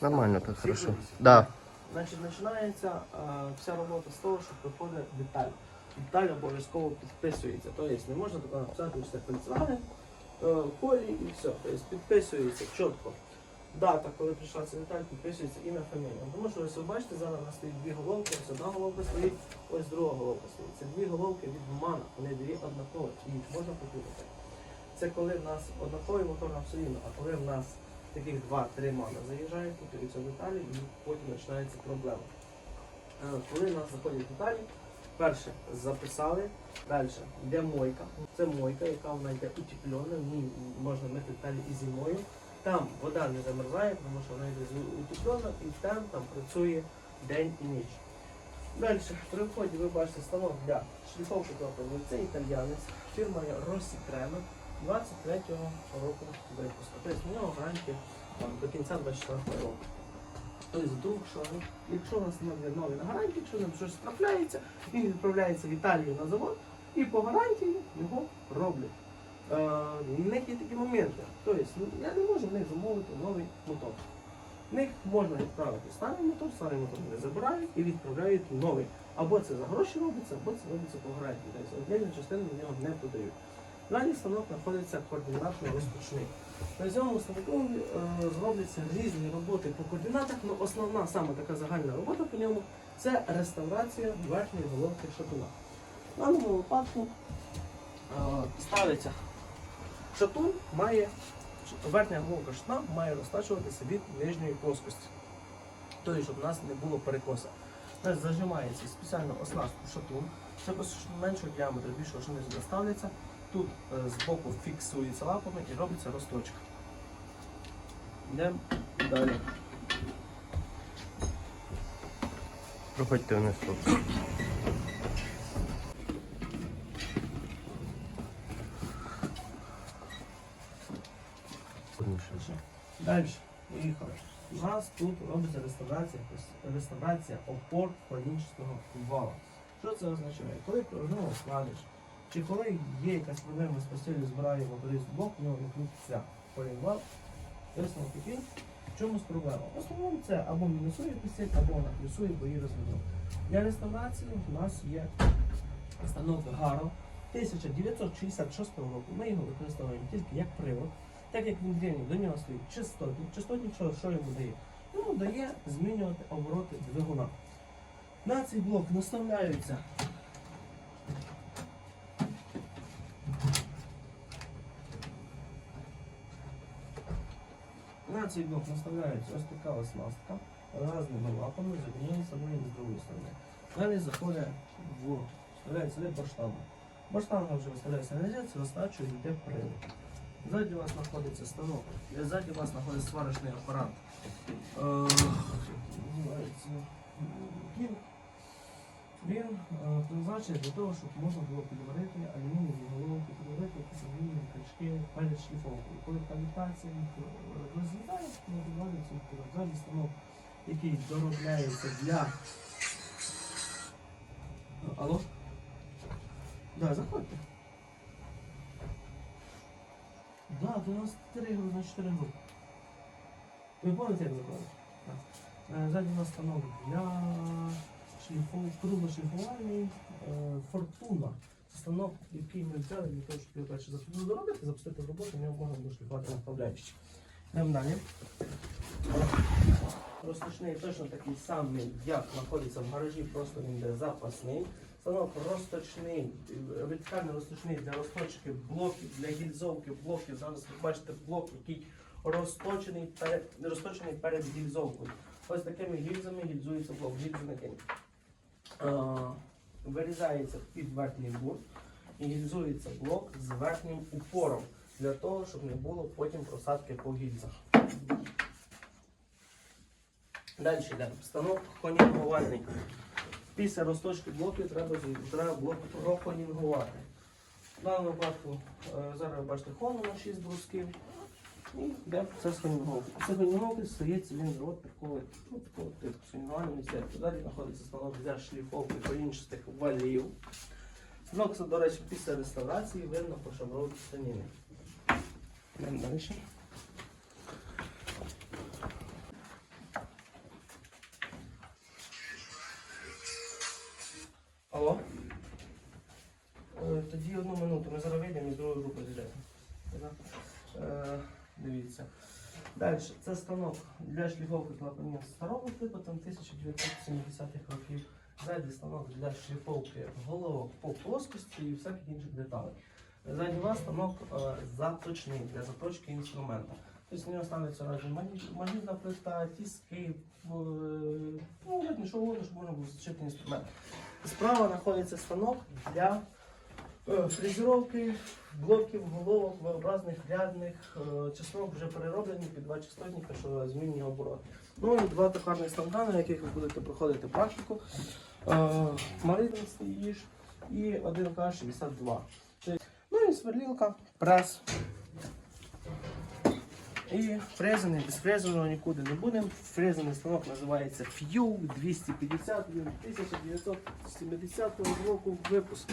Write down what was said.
Нормально так, хорошо. Да. Значить, починається е, вся робота з того, що приходить деталь. Деталь обов'язково підписується. Тобто не можна тако написати все Volkswagen, е, колі і все. Тобто підписується чітко. Дата, коли прийшла ця деталь, підписується ім'я фамілія. Тому що ось ви бачите, зараз у нас стоїть дві головки, ось одна головка стоїть, ось друга головка стоїть. Це дві головки від мана, вони дві однакові, їх можна попутати. Це коли в нас однаковий мотор на все а коли в нас таких два-три мана заїжджають, путаються деталі і потім починається проблема. Е, Коли нас заходять деталі, перше записали, далі йде мойка. Це мойка, яка вона йде утеплена, можна мити деталі і зимою. Там вода не замерзає, тому що вона йде утеплена і там, там працює день і ніч. Далі, при вході ви бачите станок для шліфовки топливу. Це італіянець, фірма Росі Крема 23-го року випуску. Тобто в нього гарантія до кінця 24 року. Тобто, вдруг, що якщо у нас немає новий на гарантії, якщо нам щось трапляється, він відправляється в Італію на завод і по гарантії його роблять. В них є такі моменти. Тобто, я не можу в них замовити новий мотор. В них можна відправити старий мотор, старий мотор вони забирають і відправляють новий. Або це за гроші робиться, або це робиться по гарантії. Тобто отдельну частину в нього не подають. Далі станок знаходиться координатно розпочний. На цьому станку е, зробляться різні роботи по координатах, але основна саме така загальна робота по ньому це реставрація верхньої головки шатуна. В даному випадку е, ставиться шатун, має верхня головка шатуна має розтачуватися від нижньої плоскості. Тобто, щоб у нас не було перекоса. Тобто зажимається спеціально оснастку шатун, це меншого діаметру, більшого шини сюди ставляться. Тут е, збоку фіксується лапами і робиться розточка. Йдемо далі. Проходьте вниз, хлопці. Далі. Поїхали. У нас тут робиться реставрація, реставрація опор конічного вала. Що це означає? Коли прожимо складиш, чи коли є якась проблема з постелю, збираємо моторист блок, в нього не крутиться полінвал, висновок такий. В чому проблема? В основному це або мінусує постель, або вона плюсує, бо її розведено. Для реставрації у нас є станок Гаро 1966 року. Ми його використовуємо тільки як привод. Так як він древній, до нього стоїть частотник. Частотник що, що йому дає? Йому дає змінювати обороти двигуна. На цей блок наставляються на цей блок наставляється ось така оснастка разними лапами з однієї сторони і з другої сторони. Далі заходить в вставляється сюди баштанга. Баштанга вже виставляється на зі, розтачує йде привод. Ззаді у вас знаходиться станок. і Ззаді у вас знаходиться сварочний апарат. Е, Він, е, призначений для того, щоб можна було підварити алюмінієві головки, підварити якісь алюмінієві качки перед шліфовкою. Коли кавітація розлітає, вони підварюються вперед. Ззаді станок, який доробляється для. Алло? Да, заходьте. Да, 93 гривень на 4 групи. Ви пам'ятаєте, як заходить? Так. Е, Ззаді у нас станок для шліфу, круглошліфувальний е, фортуна. Це станок, який ми взяли для того, щоб його перше запустити запустити в роботу, в нього можна буде направляючи. Йдемо далі. Розточний точно такий самий, як знаходиться в гаражі, просто він йде запасний. Станок розточний, вертикально розточний для розточки блоків, для гільзовки блоків. Зараз ви бачите блок, який розточений перед, розточений перед гільзовкою. Ось такими гільзами гільзується блок, гільзи на кінь. Вирізається під верхній бурт і гільзується блок з верхнім упором для того, щоб не було потім просадки по гільзах. Далі йдемо. Станок конінгувальний. Після розточки блоків треба, треба блок проконінгувати. В даному випадку е, зараз ви бачите хону на 6 брусків і йде процес гальміровки. Після гальміровки стоїть циліндр, от приколи, ну, такого типу сильнувальний серце. Далі знаходиться станок для шліфовки корінчастих валів. Станок, до речі, після реставрації видно по шамровці станіни. Йдемо далі. Алло? Е, тоді одну минуту, ми зараз вийдемо і з другої групи зійдемо. Дивіться. Далі, це станок для шліфовки клапанів старого типу, там 1970-х років. Ззаді станок для шліфовки головок по плоскості і всяких інших деталей. Ззаді вас станок е, заточний для заточки інструмента. Тобто в нього ставиться магнітна плита, тіски, е, ну, що угодно, щоб можна було заточити інструмент. Справа знаходиться станок для фрезеровки блоків, головок, V-образних, рядних, е, чеснок вже перероблені під два частотника, що змінює оборот. Ну і два токарних станка, на яких ви будете проходити практику. Е, Маринний стоїш і 1К62. Тобто, Ну і сверлілка, прес. І фрезений, без фрезеного нікуди не будемо. Фрезений станок називається FIU 250, він 1970 року випуску.